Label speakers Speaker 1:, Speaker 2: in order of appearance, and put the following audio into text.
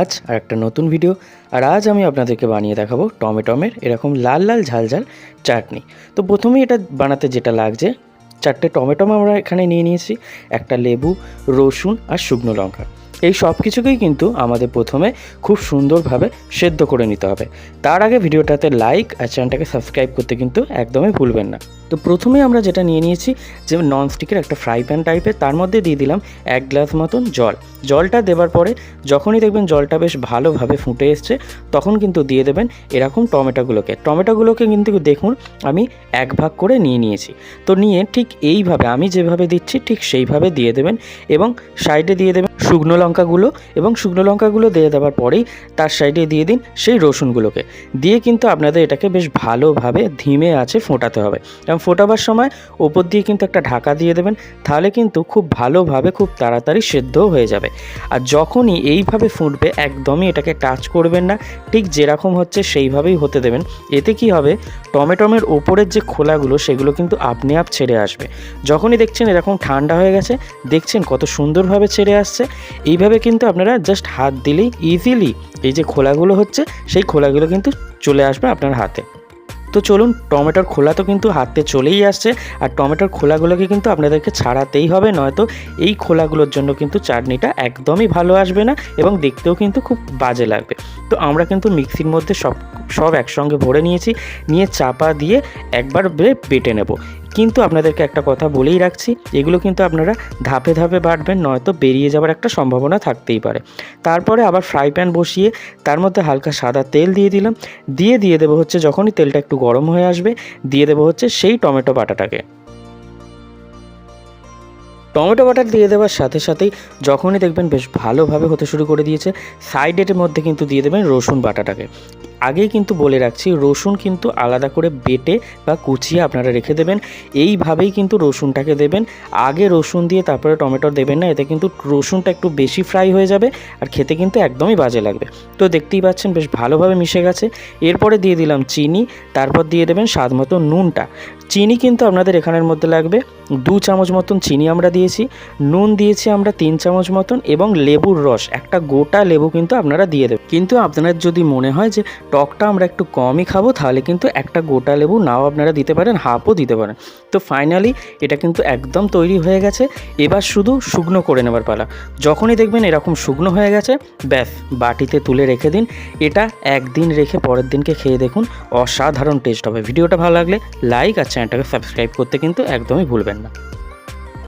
Speaker 1: আজ আর একটা নতুন ভিডিও আর আজ আমি আপনাদেরকে বানিয়ে দেখাবো টমেটমের এরকম লাল লাল ঝাল ঝাল চাটনি। তো প্রথমেই এটা বানাতে যেটা লাগছে, চারটে টমেটম আমরা এখানে নিয়ে নিয়েছি, একটা লেবু, রসুন আর শুকনো লঙ্কা। এই সব কিছুকেই কিন্তু আমাদের প্রথমে খুব সুন্দরভাবে সেদ্ধ করে নিতে হবে। তার আগে ভিডিওটাতে লাইক আর চ্যানেলটাকে সাবস্ক্রাইব করতে কিন্তু একদমই ভুলবেন না। তো প্রথমে আমরা যেটা নিয়ে নিয়েছি যে ননস্টিকের একটা ফ্রাই প্যান টাইপের তার মধ্যে দিয়ে দিলাম এক গ্লাস মতন জল। জলটা দেওয়ার পরে যখনই দেখবেন জলটা বেশ ভালোভাবে ফুটে এসছে, তখন কিন্তু দিয়ে দেবেন এরকম টমেটোগুলোকে। টমেটোগুলোকে কিন্তু দেখুন, আমি এক ভাগ করে নিয়ে নিয়েছি। তো নিয়ে ঠিক এইভাবে, আমি যেভাবে দিচ্ছি ঠিক সেইভাবে দিয়ে দেবেন এবং সাইডে দিয়ে দেবেন শুকনো লঙ্কাগুলো এবং শুকনো লঙ্কাগুলো দিয়ে দেওয়ার পরেই তার সাইডে দিয়ে দিন সেই রসুনগুলোকে। দিয়ে কিন্তু আপনাদের এটাকে বেশ ভালোভাবে ধিমে আছে ফোটাতে হবে এবং ফোটাবার সময় ওপর দিয়ে কিন্তু একটা ঢাকা দিয়ে দেবেন, তাহলে কিন্তু খুব ভালোভাবে খুব তাড়াতাড়ি সেদ্ধও হয়ে যাবে। আর যখনই এইভাবে ফুটবে, একদমই এটাকে টাচ করবেন না, ঠিক যেরকম হচ্ছে সেইভাবেই হতে দেবেন। এতে কি হবে? টমেটোমের ওপরের যে খোলাগুলো, সেগুলো কিন্তু আপনি আপ ছেড়ে আসবে। যখনই দেখছেন এরকম ঠান্ডা হয়ে গেছে, দেখছেন কত সুন্দরভাবে ছেড়ে আসছে, এইভাবে কিন্তু আপনারা জাস্ট হাত দিলেই ইজিলি এই যে খোলাগুলো হচ্ছে, সেই খোলাগুলো কিন্তু চলে আসবে আপনার হাতে। তো চলুন, টমেটোর খোলা তো কিন্তু হাতে চলেই আসছে। আর টমেটোর খোলাগুলোকে কিন্তু আপনাদেরকে ছাড়াতেই হবে, নয়তো এই খোলাগুলোর জন্য কিন্তু চাটনিটা একদমই ভালো আসবে না এবং দেখতেও কিন্তু খুব বাজে লাগবে। তো আমরা কিন্তু মিক্সির মধ্যে সব সব একসঙ্গে ভরে নিয়েছি, নিয়ে চাপা দিয়ে একবার বেটে নেব। কিন্তু আপনাদেরকে একটা কথা বলেই রাখছি, এগুলো কিন্তু আপনারা ধাপে ধাপে বাটবেন, নয়তো বেরিয়ে যাওয়ার একটা সম্ভাবনা থাকতেই পারে। তারপরে আবার ফ্রাই প্যান বসিয়ে তার মধ্যে হালকা সাদা তেল দিয়ে দিলাম। দিয়ে দিয়ে দেবো হচ্ছে যখনই তেলটা একটু গরম হয়ে আসবে, দিয়ে দেবো হচ্ছে সেই টমেটো বাটাটাকে। টমেটো বাটার দিয়ে দেওয়ার সাথে সাথেই যখনই দেখবেন বেশ ভালোভাবে হতে শুরু করে দিয়েছে সাইডের মধ্যে কিন্তু দিয়ে দেবেন রসুন বাটাটাকে। আগেই কিন্তু বলে রাখছি, রসুন কিন্তু আলাদা করে বেটে বা কুচিয়ে আপনারা রেখে দেবেন। এইভাবেই কিন্তু রসুনটাকে দেবেন। আগে রসুন দিয়ে তারপরে টমেটো দেবেন না, এতে কিন্তু রসুনটা একটু বেশি ফ্রাই হয়ে যাবে আর খেতে কিন্তু একদমই বাজে লাগবে। তো দেখতেই পাচ্ছেন বেশ ভালোভাবে মিশে গেছে। এরপরে দিয়ে দিলাম চিনি, তারপর দিয়ে দেবেন স্বাদ মতো নুনটা। চিনি কিন্তু আপনাদের এখানের মধ্যে লাগবে। দু চামচ মতন চিনি আমরা দিয়েছি, নুন দিয়েছি আমরা তিন চামচ মতন এবং লেবুর রস, একটা গোটা লেবু কিন্তু আপনারা দিয়ে দেবেন। কিন্তু আপনার যদি মনে হয় যে টকটা আমরা একটু কমই খাব, তাহলে কিন্তু একটা গোটা লেবু নাও আপনারা দিতে পারেন, হাফও দিতে পারেন। তো ফাইনালি এটা কিন্তু একদম তৈরি হয়ে গেছে। এবার শুধু শুকনো করে নেবার পালা। যখনই দেখবেন এরকম শুকনো হয়ে গেছে, ব্যাস, বাটিতে তুলে রেখে দিন। এটা একদিন রেখে পরের দিনকে খেয়ে দেখুন, অসাধারণ টেস্ট হবে। ভিডিওটা ভালো লাগলে লাইক আর চ্যানেলটাকে সাবস্ক্রাইব করতে কিন্তু একদমই ভুলবেন না।